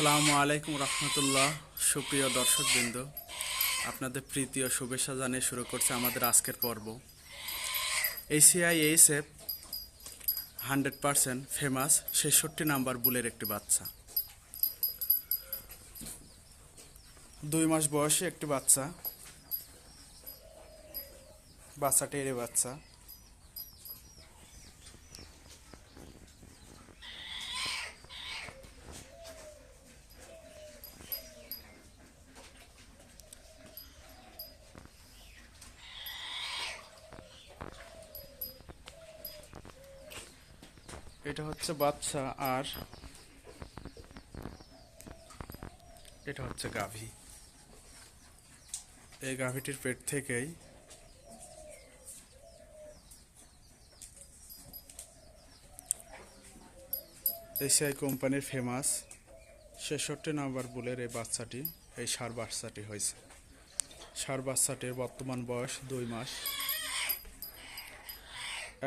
আসসালামু আলাইকুম রহমতুল্লাহ। সুপ্রিয় দর্শকবৃন্দ, আপনাদের প্রীতি ও শুভেচ্ছা জানিয়ে শুরু করছে আমাদের আজকের পর্ব। এসিআই এইসএফ হান্ড্রেড পারসেন্ট ফেমাস ছেষট্টি নাম্বার বুলের একটি বাচ্চা। দুই মাস বয়সে একটি বাচ্চা। বাচ্চাটি এরে বাচ্চা। এটা হচ্ছে বাচ্চা আর এটা হচ্ছে গাভী। এই গাভীটির পেট থেকেই এসিআই কোম্পানির ফেমাস ছেষট্টি নাম্বার বুলের এই বাচ্চাটি, এই সার বাচ্চাটি হয়েছে। সার বাচ্চাটির বর্তমান বয়স দুই মাস।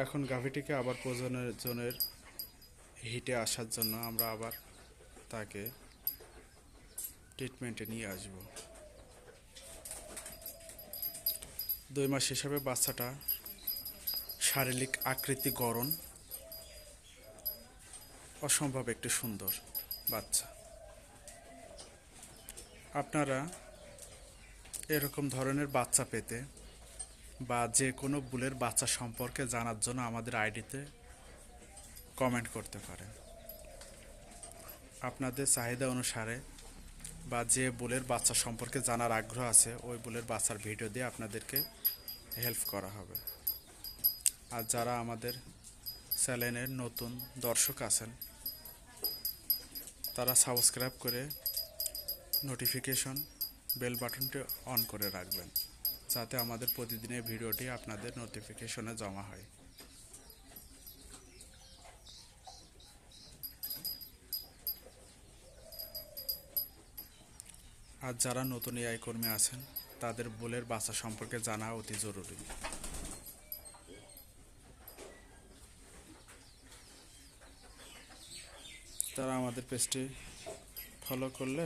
এখন গাভীটিকে আবার প্রজনের জনের হিটে আসার জন্য আমরা আবার তাকে ট্রিটমেন্টে নিয়ে আসব। দুই মাস হিসাবে বাচ্চাটা শারীরিক আকৃতি গড়ন অসম্ভব একটি সুন্দর বাচ্চা। আপনারা এরকম ধরনের বাচ্চা পেতে বা যে কোনো বুলের বাচ্চা সম্পর্কে জানার জন্য আমাদের আইডিতে কমেন্ট করতে পারেন। আপনাদের চাহিদা অনুসারে বা যে বুলের বাচ্চা সম্পর্কে জানার আগ্রহ আছে, ওই বুলের বাচ্চার ভিডিও দিয়ে আপনাদেরকে হেল্প করা হবে। আর যারা আমাদের চ্যানেলের নতুন দর্শক আছেন, তারা সাবস্ক্রাইব করে নোটিফিকেশন বেল বাটনটি অন করে রাখবেন, যাতে আমাদের প্রতিদিনের ভিডিওটি আপনাদের নোটিফিকেশনে জমা হয়। আর যারা নতুন এআই কর্মী আছেন, তাদের বুলের বাচ্চা সম্পর্কে জানা অতি জরুরি। তারা আমাদের পেজটি ফলো করলে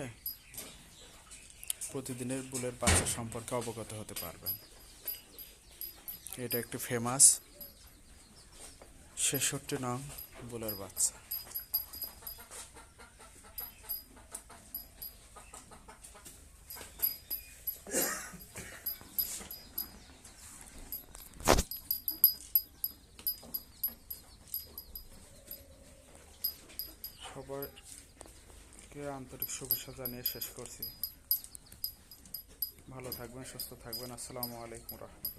প্রতিদিনের বুলের বাচ্চা সম্পর্কে অবগত হতে পারবেন। এটা একটি ফেমাস ছেষট্টি নং বুলের বাচ্চা সবাইকে আন্তরিক শুভেচ্ছা জানিয়ে শেষ করছি। ভালো থাকবেন সুস্থ থাকবেন। আসসালামু আলাইকুম রহমতুল্লাহ।